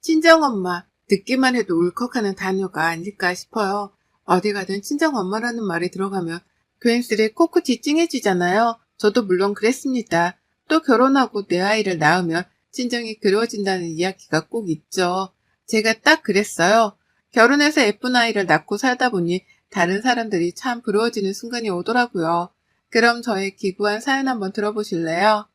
친정엄마, 듣기만 해도 울컥하는 단어가 아닐까 싶어요. 어디 가든 친정엄마라는 말이 들어가면 괜스레 코끝이 찡해지잖아요. 저도 물론 그랬습니다. 또 결혼하고 내 아이를 낳으면 친정이 그리워진다는 이야기가 꼭 있죠. 제가 딱 그랬어요. 결혼해서 예쁜 아이를 낳고 살다 보니 다른 사람들이 참 부러워지는 순간이 오더라고요. 그럼 저의 기구한 사연 한번 들어보실래요?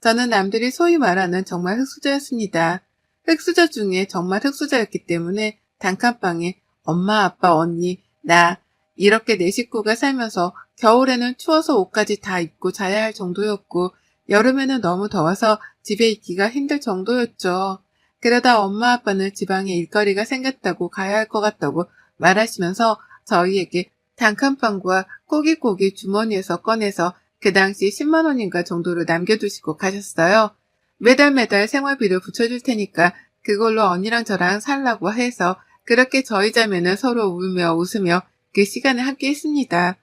저는 남들이 소위 말하는 정말 흑수저였습니다. 흑수저 중에 정말 흑수저였기 때문에 단칸방에 엄마, 아빠, 언니, 나 이렇게 네 식구가 살면서 겨울에는 추워서 옷까지 다 입고 자야 할 정도였고 여름에는 너무 더워서 집에 있기가 힘들 정도였죠. 그러다 엄마 아빠는 지방에 일거리가 생겼다고 가야 할 것 같다고 말하시면서 저희에게 단칸방과 꼬기꼬기 주머니에서 꺼내서 그 당시 10만 원인가 정도를 남겨두시고 가셨어요. 매달 매달 생활비를 붙여줄 테니까 그걸로 언니랑 저랑 살라고 해서 그렇게 저희 자매는 서로 울며 웃으며 그 시간을 함께 했습니다.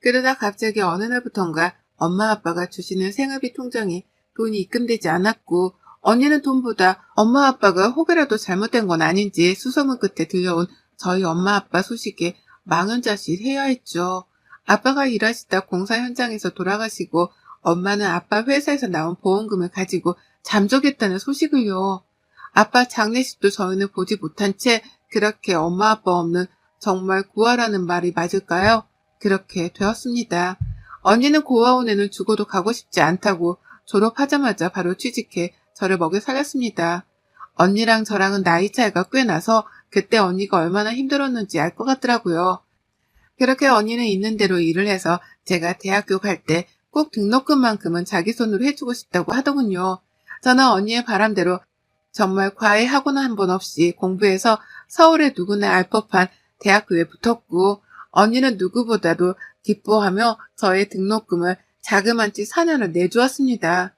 그러다 갑자기 어느 날부턴가 엄마 아빠가 주시는 생활비 통장에 돈이 입금되지 않았고 언니는 돈보다 엄마 아빠가 혹여라도 잘못된 건 아닌지 수소문 끝에 들려온 저희 엄마 아빠 소식에 망연자실 해야 했죠. 아빠가 일하시다 공사 현장에서 돌아가시고 엄마는 아빠 회사에서 나온 보험금을 가지고 잠적했다는 소식을요. 아빠 장례식도 저희는 보지 못한 채 그렇게 엄마 아빠 없는 정말 구하라는 말이 맞을까요? 그렇게 되었습니다. 언니는 고아원에는 죽어도 가고 싶지 않다고 졸업하자마자 바로 취직해 저를 먹여 살렸습니다. 언니랑 저랑은 나이 차이가 꽤 나서 그때 언니가 얼마나 힘들었는지 알 것 같더라고요. 그렇게 언니는 있는 대로 일을 해서 제가 대학교 갈 때 꼭 등록금만큼은 자기 손으로 해주고 싶다고 하더군요. 저는 언니의 바람대로 정말 과외 학원 한번 없이 공부해서 서울의 누구나 알 법한 대학교에 붙었고 언니는 누구보다도 기뻐하며 저의 등록금을 자그만치 4년을 내주었습니다.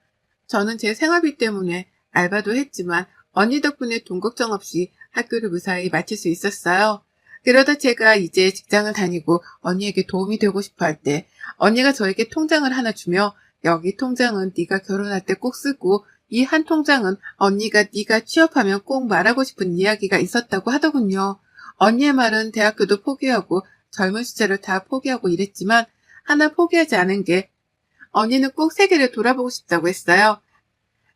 저는 제 생활비 때문에 알바도 했지만 언니 덕분에 돈 걱정 없이 학교를 무사히 마칠 수 있었어요. 그러다 제가 이제 직장을 다니고 언니에게 도움이 되고 싶어 할 때 언니가 저에게 통장을 하나 주며 여기 통장은 네가 결혼할 때 꼭 쓰고 이 한 통장은 언니가 네가 취업하면 꼭 말하고 싶은 이야기가 있었다고 하더군요. 언니의 말은 대학교도 포기하고 젊은 시절을 다 포기하고 이랬지만 하나 포기하지 않은 게 언니는 꼭 세계를 돌아보고 싶다고 했어요.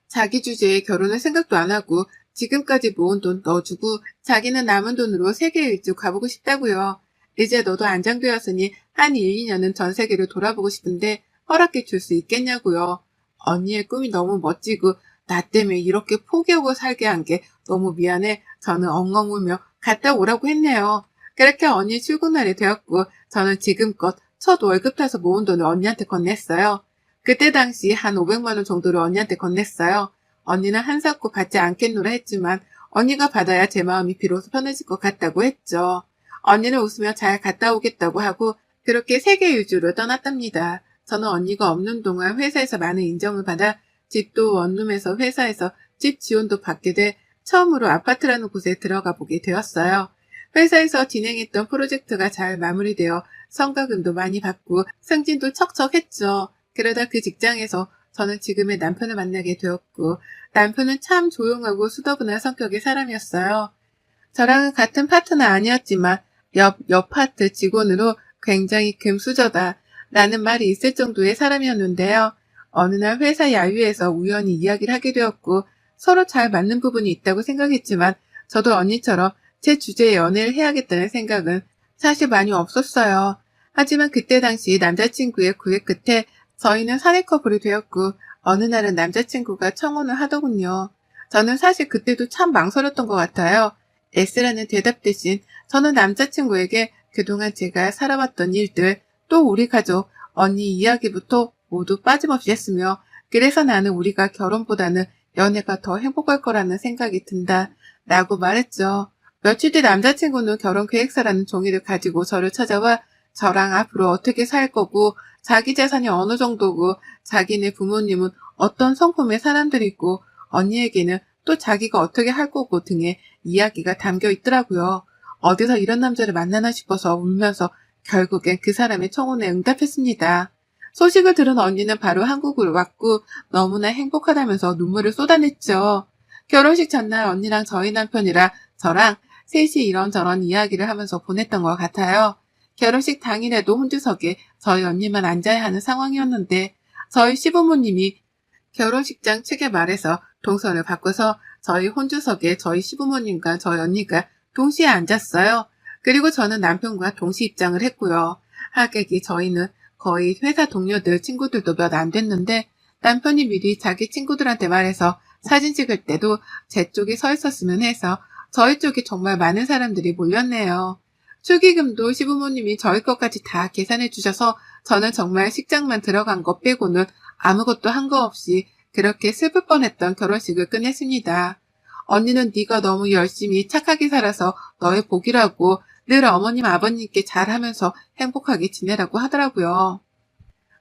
자기 주제에 결혼을 생각도 안 하고 지금까지 모은 돈 넣어주고 자기는 남은 돈으로 세계 일주 가보고 싶다고요. 이제 너도 안정되었으니 한 1, 2년은 전 세계를 돌아보고 싶은데 허락해 줄 수 있겠냐고요. 언니의 꿈이 너무 멋지고 나 때문에 이렇게 포기하고 살게 한 게 너무 미안해. 저는 엉엉 울며 갔다 오라고 했네요. 그렇게 언니 출근날이 되었고 저는 지금껏 첫 월급 타서 모은 돈을 언니한테 건넸어요. 그때 당시 한 500만 원 정도를 언니한테 건넸어요. 언니는 한사코 받지 않겠노라 했지만 언니가 받아야 제 마음이 비로소 편해질 것 같다고 했죠. 언니는 웃으며 잘 갔다 오겠다고 하고 그렇게 세계 유주로 떠났답니다. 저는 언니가 없는 동안 회사에서 많은 인정을 받아 집도 원룸에서 회사에서 집 지원도 받게 돼 처음으로 아파트라는 곳에 들어가 보게 되었어요. 회사에서 진행했던 프로젝트가 잘 마무리되어 성과금도 많이 받고 승진도 척척했죠. 그러다 그 직장에서 저는 지금의 남편을 만나게 되었고 남편은 참 조용하고 수더분한 성격의 사람이었어요. 저랑은 같은 파트는 아니었지만 옆, 옆 파트 직원으로 굉장히 금수저다 라는 말이 있을 정도의 사람이었는데요. 어느 날 회사 야유에서 우연히 이야기를 하게 되었고 서로 잘 맞는 부분이 있다고 생각했지만 저도 언니처럼 제 주제에 연애를 해야겠다는 생각은 사실 많이 없었어요. 하지만 그때 당시 남자친구의 구애 끝에 저희는 사내 커플이 되었고 어느 날은 남자친구가 청혼을 하더군요. 저는 사실 그때도 참 망설였던 것 같아요. S라는 대답 대신 저는 남자친구에게 그동안 제가 살아왔던 일들, 또 우리 가족, 언니 이야기부터 모두 빠짐없이 했으며 그래서 나는 우리가 결혼보다는 연애가 더 행복할 거라는 생각이 든다. 라고 말했죠. 며칠 뒤 남자친구는 결혼 계획서라는 종이를 가지고 저를 찾아와 저랑 앞으로 어떻게 살 거고 자기 재산이 어느 정도고 자기네 부모님은 어떤 성품의 사람들이고 언니에게는 또 자기가 어떻게 할 거고 등의 이야기가 담겨 있더라고요. 어디서 이런 남자를 만나나 싶어서 울면서 결국엔 그 사람의 청혼에 응답했습니다. 소식을 들은 언니는 바로 한국으로 왔고 너무나 행복하다면서 눈물을 쏟아냈죠. 결혼식 전날 언니랑 저희 남편이랑 저랑 셋이 이런저런 이야기를 하면서 보냈던 것 같아요. 결혼식 당일에도 혼주석에 저희 언니만 앉아야 하는 상황이었는데 저희 시부모님이 결혼식장 측에 말해서 동선을 바꿔서 저희 혼주석에 저희 시부모님과 저희 언니가 동시에 앉았어요. 그리고 저는 남편과 동시 입장을 했고요. 하객이 저희는 거의 회사 동료들 친구들도 몇 안 됐는데 남편이 미리 자기 친구들한테 말해서 사진 찍을 때도 제 쪽에 서 있었으면 해서 저희 쪽에 정말 많은 사람들이 몰렸네요. 축의금도 시부모님이 저희 것까지 다 계산해 주셔서 저는 정말 식장만 들어간 것 빼고는 아무것도 한 거 없이 그렇게 슬플 뻔했던 결혼식을 끝냈습니다. 언니는 네가 너무 열심히 착하게 살아서 너의 복이라고 늘 어머님 아버님께 잘하면서 행복하게 지내라고 하더라고요.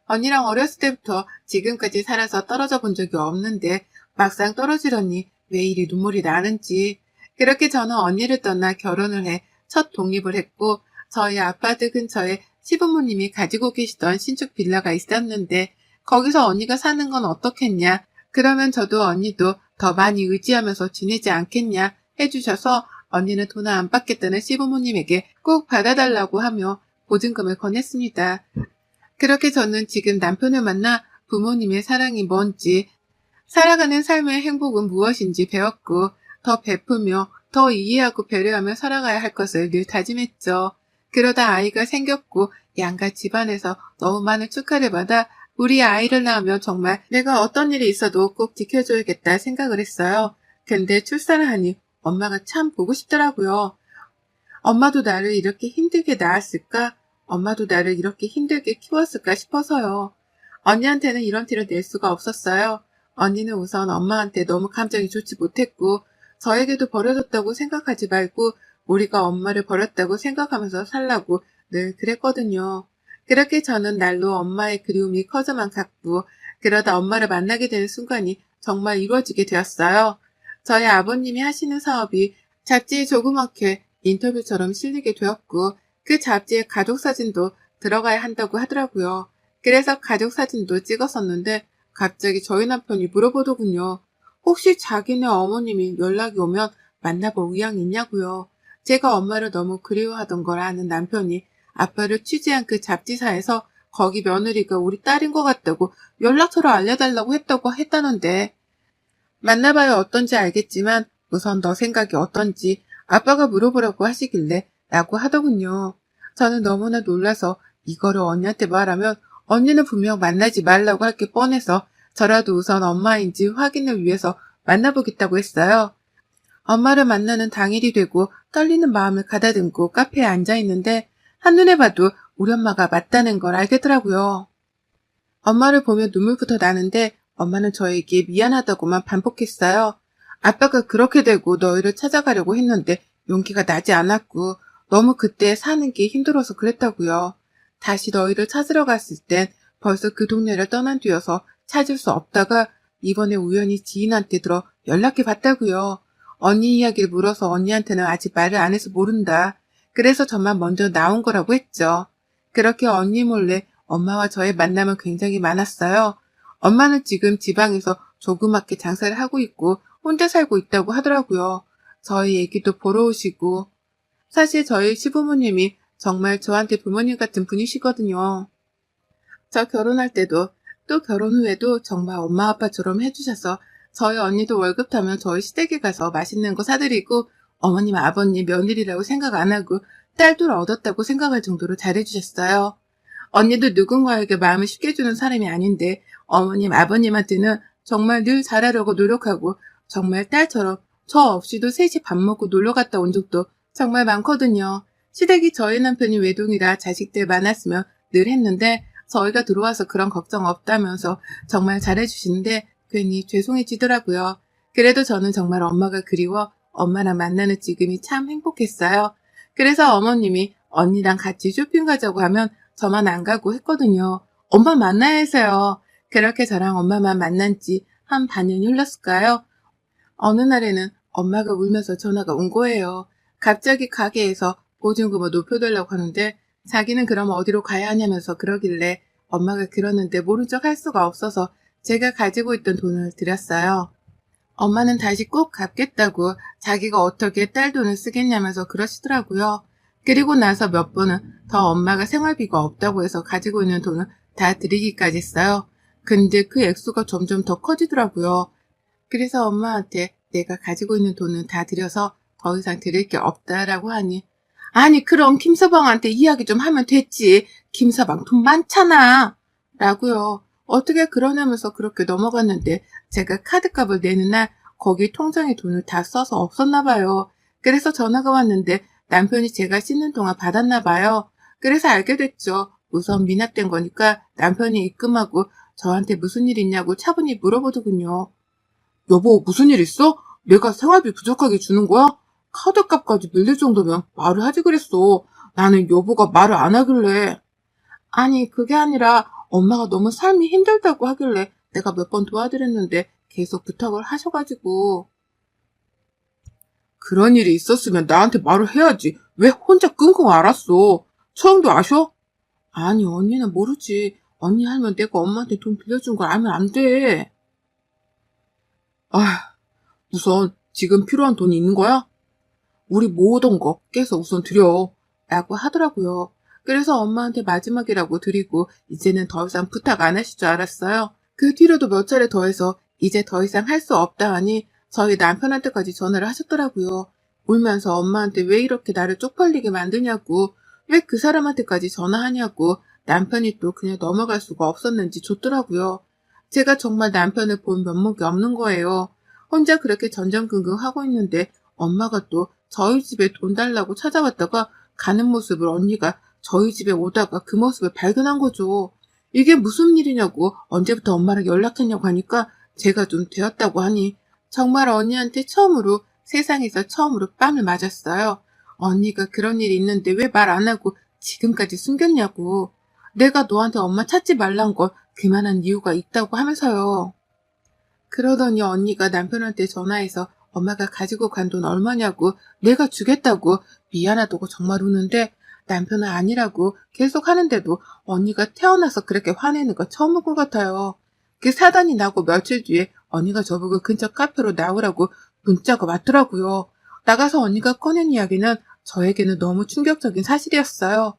언니랑 어렸을 때부터 지금까지 살아서 떨어져 본 적이 없는데 막상 떨어지려니 왜 이리 눈물이 나는지 그렇게 저는 언니를 떠나 결혼을 해 첫 독립을 했고 저희 아파트 근처에 시부모님이 가지고 계시던 신축 빌라가 있었는데 거기서 언니가 사는 건 어떻겠냐 그러면 저도 언니도 더 많이 의지하면서 지내지 않겠냐 해주셔서 언니는 돈 안 받겠다는 시부모님에게 꼭 받아달라고 하며 보증금을 건넸습니다. 그렇게 저는 지금 남편을 만나 부모님의 사랑이 뭔지, 살아가는 삶의 행복은 무엇인지 배웠고, 더 베풀며, 더 이해하고 배려하며 살아가야 할 것을 늘 다짐했죠. 그러다 아이가 생겼고, 양가 집안에서 너무 많은 축하를 받아 우리 아이를 낳으면 정말 내가 어떤 일이 있어도 꼭 지켜줘야겠다 생각을 했어요. 근데 출산을 하니 엄마가 참 보고 싶더라고요. 엄마도 나를 이렇게 힘들게 낳았을까? 엄마도 나를 이렇게 힘들게 키웠을까 싶어서요. 언니한테는 이런 티를 낼 수가 없었어요. 언니는 우선 엄마한테 너무 감정이 좋지 못했고, 저에게도 버려졌다고 생각하지 말고, 우리가 엄마를 버렸다고 생각하면서 살라고 늘 그랬거든요. 그렇게 저는 날로 엄마의 그리움이 커져만 갔고, 그러다 엄마를 만나게 되는 순간이 정말 이루어지게 되었어요. 저희 아버님이 하시는 사업이 잡지에 조그맣게 인터뷰처럼 실리게 되었고, 그 잡지에 가족 사진도 들어가야 한다고 하더라고요. 그래서 가족 사진도 찍었었는데 갑자기 저희 남편이 물어보더군요. 혹시 자기네 어머님이 연락이 오면 만나볼 의향이 있냐고요. 제가 엄마를 너무 그리워하던 걸 아는 남편이 아빠를 취재한 그 잡지사에서 거기 며느리가 우리 딸인 것 같다고 연락처를 알려달라고 했다고 했다는데 만나봐야 어떤지 알겠지만 우선 너 생각이 어떤지 아빠가 물어보라고 하시길래 라고 하더군요. 저는 너무나 놀라서 이거를 언니한테 말하면 언니는 분명 만나지 말라고 할 게 뻔해서 저라도 우선 엄마인지 확인을 위해서 만나보겠다고 했어요. 엄마를 만나는 당일이 되고 떨리는 마음을 가다듬고 카페에 앉아 있는데 한눈에 봐도 우리 엄마가 맞다는 걸 알겠더라고요. 엄마를 보면 눈물부터 나는데 엄마는 저에게 미안하다고만 반복했어요. 아빠가 그렇게 되고 너희를 찾아가려고 했는데 용기가 나지 않았고 너무 그때 사는 게 힘들어서 그랬다고요. 다시 너희를 찾으러 갔을 땐 벌써 그 동네를 떠난 뒤여서 찾을 수 없다가 이번에 우연히 지인한테 들어 연락해 봤다고요. 언니 이야기를 물어서 언니한테는 아직 말을 안 해서 모른다. 그래서 저만 먼저 나온 거라고 했죠. 그렇게 언니 몰래 엄마와 저의 만남은 굉장히 많았어요. 엄마는 지금 지방에서 조그맣게 장사를 하고 있고 혼자 살고 있다고 하더라고요. 저희 애기도 보러 오시고 사실 저희 시부모님이 정말 저한테 부모님 같은 분이시거든요. 저 결혼할 때도 또 결혼 후에도 정말 엄마 아빠처럼 해주셔서 저희 언니도 월급 타면 저희 시댁에 가서 맛있는 거 사드리고 어머님 아버님 며느리라고 생각 안 하고 딸도 얻었다고 생각할 정도로 잘해주셨어요. 언니도 누군가에게 마음을 쉽게 주는 사람이 아닌데 어머님 아버님한테는 정말 늘 잘하려고 노력하고 정말 딸처럼 저 없이도 셋이 밥 먹고 놀러 갔다 온 적도 정말 많거든요. 시댁이 저희 남편이 외동이라 자식들 많았으면 늘 했는데 저희가 들어와서 그런 걱정 없다면서 정말 잘해주시는데 괜히 죄송해지더라고요. 그래도 저는 정말 엄마가 그리워 엄마랑 만나는 지금이 참 행복했어요. 그래서 어머님이 언니랑 같이 쇼핑 가자고 하면 저만 안 가고 했거든요. 엄마 만나야 해서요. 그렇게 저랑 엄마만 만난 지 한 반년이 흘렀을까요? 어느 날에는 엄마가 울면서 전화가 온 거예요. 갑자기 가게에서 보증금을 높여달라고 하는데 자기는 그럼 어디로 가야 하냐면서 그러길래 엄마가 그러는데 모른 척 할 수가 없어서 제가 가지고 있던 돈을 드렸어요. 엄마는 다시 꼭 갚겠다고 자기가 어떻게 딸 돈을 쓰겠냐면서 그러시더라고요. 그리고 나서 몇 번은 더 엄마가 생활비가 없다고 해서 가지고 있는 돈을 다 드리기까지 했어요. 근데 그 액수가 점점 더 커지더라고요. 그래서 엄마한테 내가 가지고 있는 돈은 다 드려서 더 이상 드릴 게 없다라고 하니 아니 그럼 김서방한테 이야기 좀 하면 됐지. 김서방 돈 많잖아. 라고요. 어떻게 그러냐면서 그렇게 넘어갔는데 제가 카드값을 내는 날 거기 통장에 돈을 다 써서 없었나 봐요. 그래서 전화가 왔는데 남편이 제가 씻는 동안 받았나 봐요. 그래서 알게 됐죠. 우선 미납된 거니까 남편이 입금하고 저한테 무슨 일 있냐고 차분히 물어보더군요. 여보 무슨 일 있어? 내가 생활비 부족하게 주는 거야? 카드값까지 밀릴 정도면 말을 하지 그랬어. 나는 여보가 말을 안 하길래. 아니 그게 아니라 엄마가 너무 삶이 힘들다고 하길래 내가 몇 번 도와드렸는데 계속 부탁을 하셔가지고. 그런 일이 있었으면 나한테 말을 해야지. 왜 혼자 끙끙 앓았어? 처음도 아셔? 아니, 언니는 모르지. 언니 알면 내가 엄마한테 돈 빌려준 걸 알면 안 돼. 아, 우선 지금 필요한 돈이 있는 거야? 우리 모으던 거 깨서 우선 드려. 라고 하더라고요. 그래서 엄마한테 마지막이라고 드리고 이제는 더 이상 부탁 안 하실 줄 알았어요. 그 뒤로도 몇 차례 더해서 이제 더 이상 할 수 없다 하니 저희 남편한테까지 전화를 하셨더라고요. 울면서 엄마한테 왜 이렇게 나를 쪽팔리게 만드냐고, 왜 그 사람한테까지 전화하냐고, 남편이 또 그냥 넘어갈 수가 없었는지 줬더라고요. 제가 정말 남편을 본 면목이 없는 거예요. 혼자 그렇게 전전긍긍 하고 있는데 엄마가 또 저희 집에 돈 달라고 찾아왔다가 가는 모습을 언니가 저희 집에 오다가 그 모습을 발견한 거죠. 이게 무슨 일이냐고 언제부터 엄마랑 연락했냐고 하니까 제가 좀 되었다고 하니 정말 언니한테 처음으로 세상에서 처음으로 뺨을 맞았어요. 언니가 그런 일이 있는데 왜 말 안 하고 지금까지 숨겼냐고. 내가 너한테 엄마 찾지 말란 걸 그만한 이유가 있다고 하면서요. 그러더니 언니가 남편한테 전화해서 엄마가 가지고 간 돈 얼마냐고 내가 주겠다고 미안하다고 정말 우는데 남편은 아니라고 계속 하는데도 언니가 태어나서 그렇게 화내는 거 처음 본 것 같아요. 그 사단이 나고 며칠 뒤에 언니가 저보고 근처 카페로 나오라고 문자가 왔더라고요. 나가서 언니가 꺼낸 이야기는 저에게는 너무 충격적인 사실이었어요.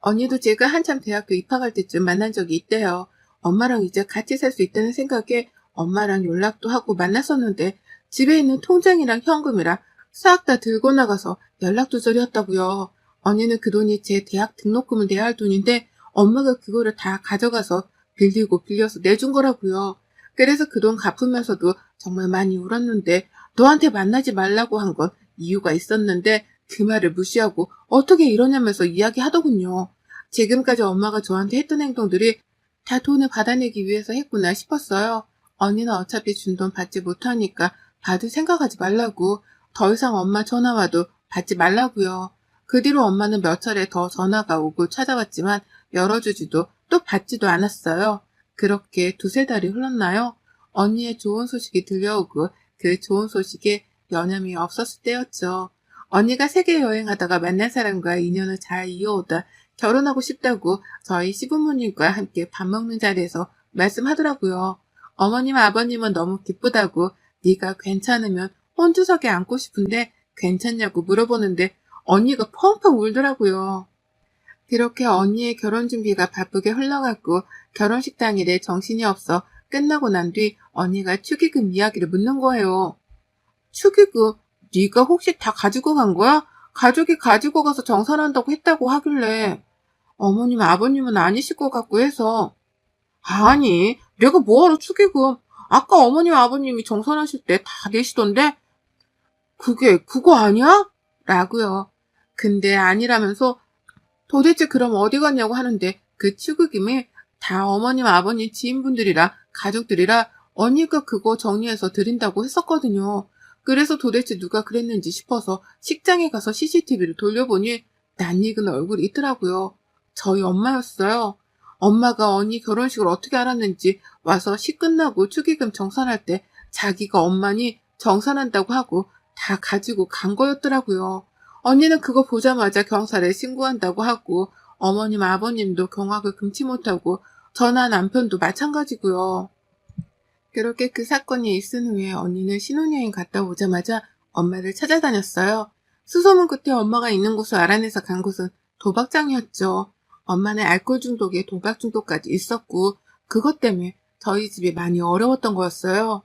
언니도 제가 한참 대학교 입학할 때쯤 만난 적이 있대요. 엄마랑 이제 같이 살 수 있다는 생각에 엄마랑 연락도 하고 만났었는데 집에 있는 통장이랑 현금이랑 싹 다 들고 나가서 연락 두절이었다고요. 언니는 그 돈이 제 대학 등록금을 내야 할 돈인데 엄마가 그거를 다 가져가서 빌리고 빌려서 내준 거라고요. 그래서 그 돈 갚으면서도 정말 많이 울었는데 너한테 만나지 말라고 한 건 이유가 있었는데 그 말을 무시하고 어떻게 이러냐면서 이야기하더군요. 지금까지 엄마가 저한테 했던 행동들이 다 돈을 받아내기 위해서 했구나 싶었어요. 언니는 어차피 준 돈 받지 못하니까 받을 생각하지 말라고 더 이상 엄마 전화 와도 받지 말라고요. 그 뒤로 엄마는 몇 차례 더 전화가 오고 찾아왔지만 열어주지도 또 받지도 않았어요. 그렇게 두세 달이 흘렀나요? 언니의 좋은 소식이 들려오고 그 좋은 소식에 여념이 없었을 때였죠. 언니가 세계 여행하다가 만난 사람과 인연을 잘 이어오다 결혼하고 싶다고 저희 시부모님과 함께 밥 먹는 자리에서 말씀하더라고요. 어머님 아버님은 너무 기쁘다고 네가 괜찮으면 혼주석에 앉고 싶은데 괜찮냐고 물어보는데 언니가 펑펑 울더라고요. 그렇게 언니의 결혼 준비가 바쁘게 흘러갔고 결혼식 당일에 정신이 없어 끝나고 난 뒤 언니가 축의금 이야기를 묻는 거예요. 축의금 네가 혹시 다 가지고 간 거야? 가족이 가지고 가서 정산한다고 했다고 하길래 어머님 아버님은 아니실 것 같고 해서 아니 내가 뭐하러 축의금 아까 어머님 아버님이 정산하실 때다 내시던데 그게 그거 아니야? 라고요. 근데 아니라면서 도대체 그럼 어디 갔냐고 하는데 그 축의금이 다 어머님 아버님 지인분들이라 가족들이라 언니가 그거 정리해서 드린다고 했었거든요. 그래서 도대체 누가 그랬는지 싶어서 식장에 가서 CCTV를 돌려보니 낯익은 얼굴이 있더라고요. 저희 엄마였어요. 엄마가 언니 결혼식을 어떻게 알았는지 와서 식 끝나고 축의금 정산할 때 자기가 엄마니 정산한다고 하고 다 가지고 간 거였더라고요. 언니는 그거 보자마자 경찰에 신고한다고 하고 어머님 아버님도 경악을 금치 못하고 저나 남편도 마찬가지고요. 그렇게 그 사건이 있은 후에 언니는 신혼여행 갔다 오자마자 엄마를 찾아다녔어요. 수소문 끝에 엄마가 있는 곳을 알아내서 간 곳은 도박장이었죠. 엄마는 알코올 중독에 도박 중독까지 있었고 그것 때문에 저희 집이 많이 어려웠던 거였어요.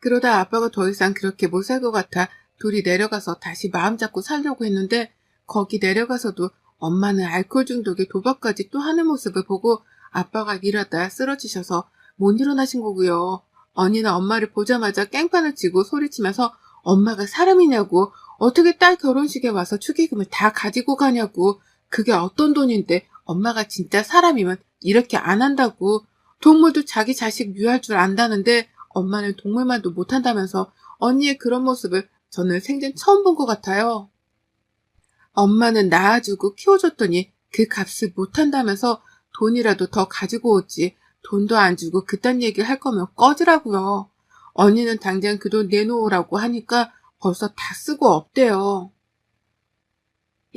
그러다 아빠가 더 이상 그렇게 못 살 것 같아 둘이 내려가서 다시 마음 잡고 살려고 했는데 거기 내려가서도 엄마는 알코올 중독에 도박까지 또 하는 모습을 보고 아빠가 일하다 쓰러지셔서 못 일어나신 거고요. 언니는 엄마를 보자마자 깽판을 치고 소리치면서 엄마가 사람이냐고 어떻게 딸 결혼식에 와서 축의금을 다 가지고 가냐고 그게 어떤 돈인데 엄마가 진짜 사람이면 이렇게 안 한다고 동물도 자기 자식 유할 줄 안다는데 엄마는 동물만도 못한다면서 언니의 그런 모습을 저는 생전 처음 본 것 같아요. 엄마는 낳아주고 키워줬더니 그 값을 못한다면서 돈이라도 더 가지고 오지 돈도 안 주고 그딴 얘기 할 거면 꺼지라고요. 언니는 당장 그 돈 내놓으라고 하니까 벌써 다 쓰고 없대요.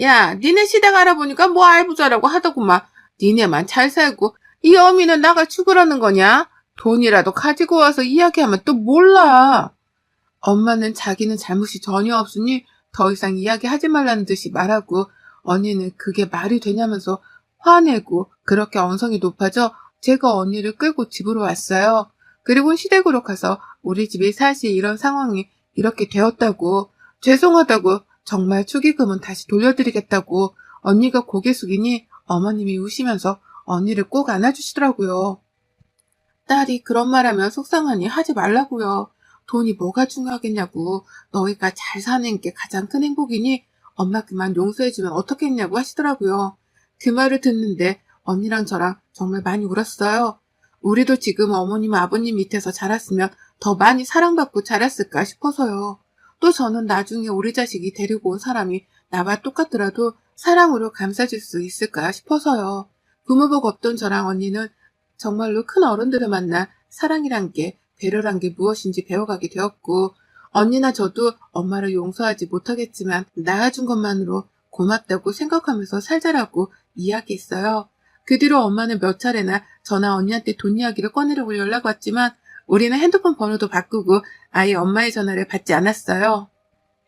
야, 니네 시댁 알아보니까 뭐 알부자라고 하더구만. 니네만 잘 살고 이 어미는 나가 죽으라는 거냐? 돈이라도 가지고 와서 이야기하면 또 몰라. 엄마는 자기는 잘못이 전혀 없으니 더 이상 이야기하지 말라는 듯이 말하고 언니는 그게 말이 되냐면서 화내고 그렇게 언성이 높아져 제가 언니를 끌고 집으로 왔어요. 그리고 시댁으로 가서 우리 집이 사실 이런 상황이 이렇게 되었다고 죄송하다고 정말 축의금은 다시 돌려드리겠다고 언니가 고개 숙이니 어머님이 우시면서 언니를 꼭 안아주시더라고요. 딸이 그런 말하면 속상하니 하지 말라고요. 돈이 뭐가 중요하겠냐고 너희가 잘 사는 게 가장 큰 행복이니 엄마 그만 용서해주면 어떻겠냐고 하시더라고요. 그 말을 듣는데 언니랑 저랑 정말 많이 울었어요. 우리도 지금 어머님 아버님 밑에서 자랐으면 더 많이 사랑받고 자랐을까 싶어서요. 또 저는 나중에 우리 자식이 데리고 온 사람이 나와 똑같더라도 사랑으로 감싸줄 수 있을까 싶어서요. 부모복 없던 저랑 언니는 정말로 큰 어른들을 만나 사랑이란 게 배려란 게 무엇인지 배워가게 되었고 언니나 저도 엄마를 용서하지 못하겠지만 낳아준 것만으로 고맙다고 생각하면서 살자라고 이야기했어요. 그 뒤로 엄마는 몇 차례나 저나 언니한테 돈 이야기를 꺼내려고 연락 왔지만 우리는 핸드폰 번호도 바꾸고 아예 엄마의 전화를 받지 않았어요.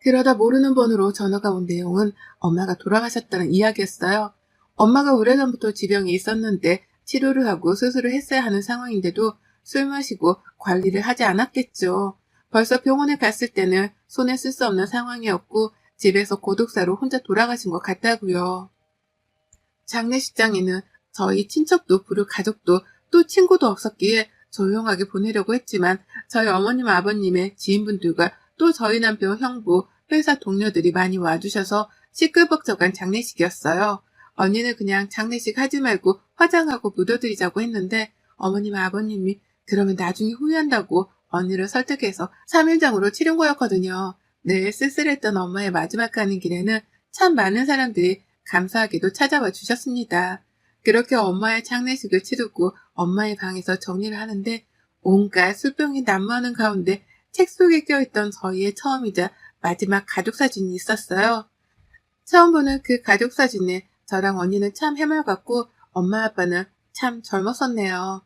그러다 모르는 번호로 전화가 온 내용은 엄마가 돌아가셨다는 이야기였어요. 엄마가 오래전부터 지병이 있었는데 치료를 하고 수술을 했어야 하는 상황인데도 술 마시고 관리를 하지 않았겠죠. 벌써 병원에 갔을 때는 손에 쓸 수 없는 상황이었고 집에서 고독사로 혼자 돌아가신 것 같다고요. 장례식장에는 저희 친척도 부를 가족도 또 친구도 없었기에 조용하게 보내려고 했지만 저희 어머님 아버님의 지인분들과 또 저희 남편 형부 회사 동료들이 많이 와주셔서 시끌벅적한 장례식이었어요. 언니는 그냥 장례식 하지 말고 화장하고 묻어드리자고 했는데 어머님 아버님이 그러면 나중에 후회한다고 언니를 설득해서 3일장으로 치른 거였거든요. 늘 쓸쓸했던 엄마의 마지막 가는 길에는 참 많은 사람들이 감사하게도 찾아와 주셨습니다. 그렇게 엄마의 장례식을 치르고 엄마의 방에서 정리를 하는데 온갖 술병이 난무하는 가운데 책 속에 껴있던 저희의 처음이자 마지막 가족 사진이 있었어요. 처음 보는 그 가족 사진에 저랑 언니는 참 해맑았고 엄마 아빠는 참 젊었었네요.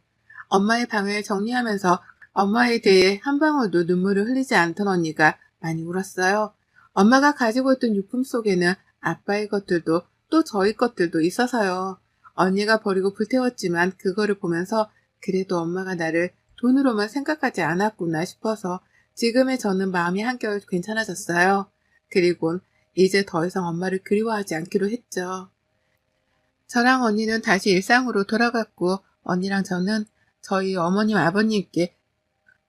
엄마의 방을 정리하면서 엄마에 대해 한 방울도 눈물을 흘리지 않던 언니가 많이 울었어요. 엄마가 가지고 있던 유품 속에는 아빠의 것들도 또 저희 것들도 있어서요. 언니가 버리고 불태웠지만 그거를 보면서 그래도 엄마가 나를 돈으로만 생각하지 않았구나 싶어서 지금의 저는 마음이 한결 괜찮아졌어요. 그리곤 이제 더 이상 엄마를 그리워하지 않기로 했죠. 저랑 언니는 다시 일상으로 돌아갔고 언니랑 저는 저희 어머님 아버님께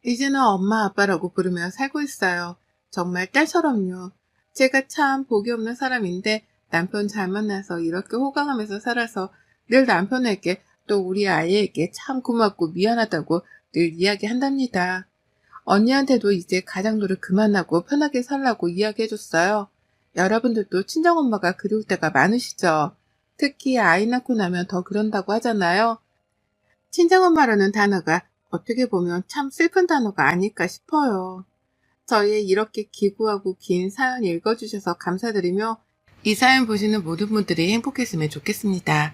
이제는 엄마 아빠라고 부르며 살고 있어요. 정말 딸처럼요. 제가 참 복이 없는 사람인데 남편 잘 만나서 이렇게 호강하면서 살아서 늘 남편에게 또 우리 아이에게 참 고맙고 미안하다고 늘 이야기한답니다. 언니한테도 이제 가장도를 그만하고 편하게 살라고 이야기해줬어요. 여러분들도 친정엄마가 그리울 때가 많으시죠? 특히 아이 낳고 나면 더 그런다고 하잖아요. 친정엄마라는 단어가 어떻게 보면 참 슬픈 단어가 아닐까 싶어요. 저희의 이렇게 기구하고 긴 사연 읽어주셔서 감사드리며 이 사연 보시는 모든 분들이 행복했으면 좋겠습니다.